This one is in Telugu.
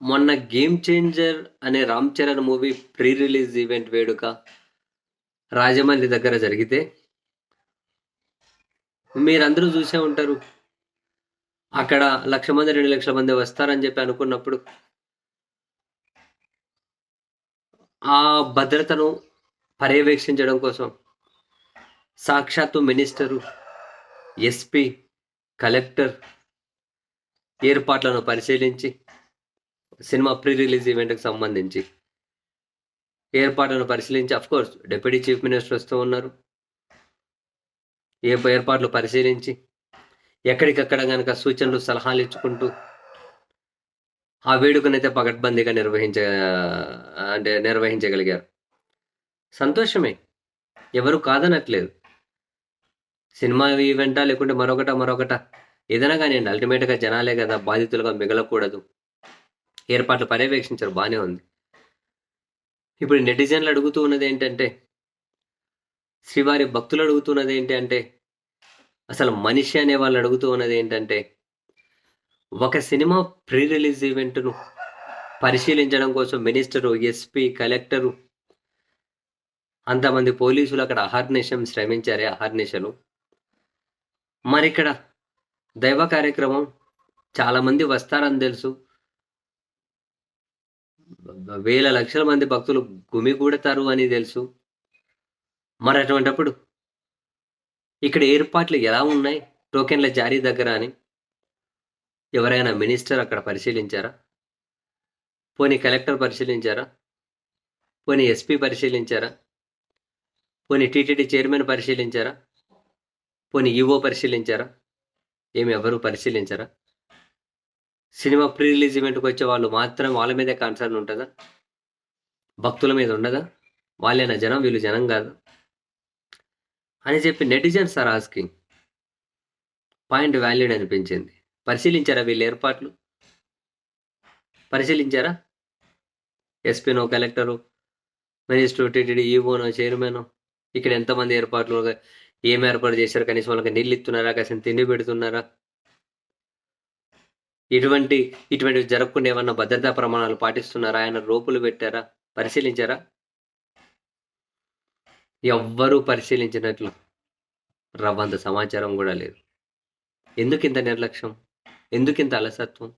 మొన్న 'గేమ్ చేంజర్' అనే 'Ram Charan' movie pre release event వేడుక రాజమండ్రి దగ్గర జరిగితే మీరందరూ చూసే ఉంటారు. అక్కడ లక్ష మంది, రెండు లక్షల మంది వస్తారని చెప్పి అనుకున్నప్పుడు ఆ భద్రతను పర్యవేక్షించడం కోసం సాక్షాత్తు మినిస్టరు, ఎస్పీ, కలెక్టర్ ఏర్పాట్లను పరిశీలించి సినిమా ప్రీ రిలీజ్ ఈవెంట్‌కి సంబంధించి ఏర్పాట్లను పరిశీలించి అఫ్కోర్స్ డిప్యూటీ చీఫ్ మినిస్టర్ వస్తూ ఉన్నారు. ఏ ఏర్పాట్లు పరిశీలించి ఎక్కడికక్కడ కనుక సూచనలు, సలహాలు ఇచ్చుకుంటూ ఆ వేడుకనైతే పగడ్బందీగా నిర్వహించ అంటే నిర్వహించగలిగారు. సంతోషమే. ఎవరు కాదనట్లేదు. సినిమా ఈవెంటా లేకుంటే మరొకట మరొకట ఏదైనా కానివ్వండి అల్టిమేట్‌గా జనాలే కదా బాధితులుగా మిగలకూడదు. ఏర్పాట్లు పర్యవేక్షించారు బాగానే ఉంది. ఇప్పుడు నెటిజన్లు అడుగుతూ ఉన్నది ఏంటంటే శ్రీవారి భక్తులు అడుగుతున్నది ఏంటి అంటే అసలు మనిషి అనే వాళ్ళు అడుగుతూ ఉన్నది ఏంటంటే ఒక సినిమా ప్రీ రిలీజ్ ఈవెంట్‌ను పరిశీలించడం కోసం మినిస్టరు, ఎస్పీ, కలెక్టరు అంతమంది పోలీసులు అక్కడ అహర్నిశం శ్రమించారే అహర్నిశలు. మరిక్కడ దైవ కార్యక్రమం చాలామంది వస్తారని తెలుసు. వేల లక్షల మంది భక్తులు గుమిగూడతారు అని తెలుసు. మరి అటువంటిప్పుడు ఇక్కడ ఏర్పాట్లు ఎలా ఉన్నాయి? టోకెన్ల జారీ దగ్గర అని ఎవరైనా మినిస్టర్ అక్కడ పరిశీలించారా? పోనీ కలెక్టర్ పరిశీలించారా? పోనీ ఎస్పీ పరిశీలించారా? పోనీ టీటీడీ చైర్మన్ పరిశీలించారా? పోనీ ఈవో పరిశీలించారా? ఏమి ఎవరు పరిశీలించారా సినిమా ప్రీ రిలీజ్ ఈవెంట్‌కి వచ్చే వాళ్ళు మాత్రం వాళ్ళ మీదే కన్సర్న్ ఉంటుందా భక్తుల మీద ఉండదా? వాళ్ళేనా జనం వీళ్ళు జనం కాదు అని చెప్పి netizens are asking. Point valued అనిపించింది. పరిశీలించారా వీళ్ళ ఏర్పాట్లు? పరిశీలించారా? ఎస్పీనో, కలెక్టరు మినిస్టర్ టీటీడీ ఈవోనో, చైర్మనో ఇక్కడ ఎంతమంది ఏర్పాట్లు ఏం ఏర్పాటు చేశారు? కనీసం వాళ్ళకి నీళ్ళు ఇస్తున్నారా? కనీసం తిండి పెడుతున్నారా? ఇటువంటి ఇటువంటివి జరగకుండా ఏమన్నా భద్రతా ప్రమాణాలు పాటిస్తున్నారా? ఆయన రోపులు పెట్టారా? పరిశీలించారా? ఎవ్వరూ పరిశీలించినట్లు రవ్వంత సమాచారం కూడా లేదు. ఎందుకింత నిర్లక్ష్యం? ఎందుకింత అలసత్వం?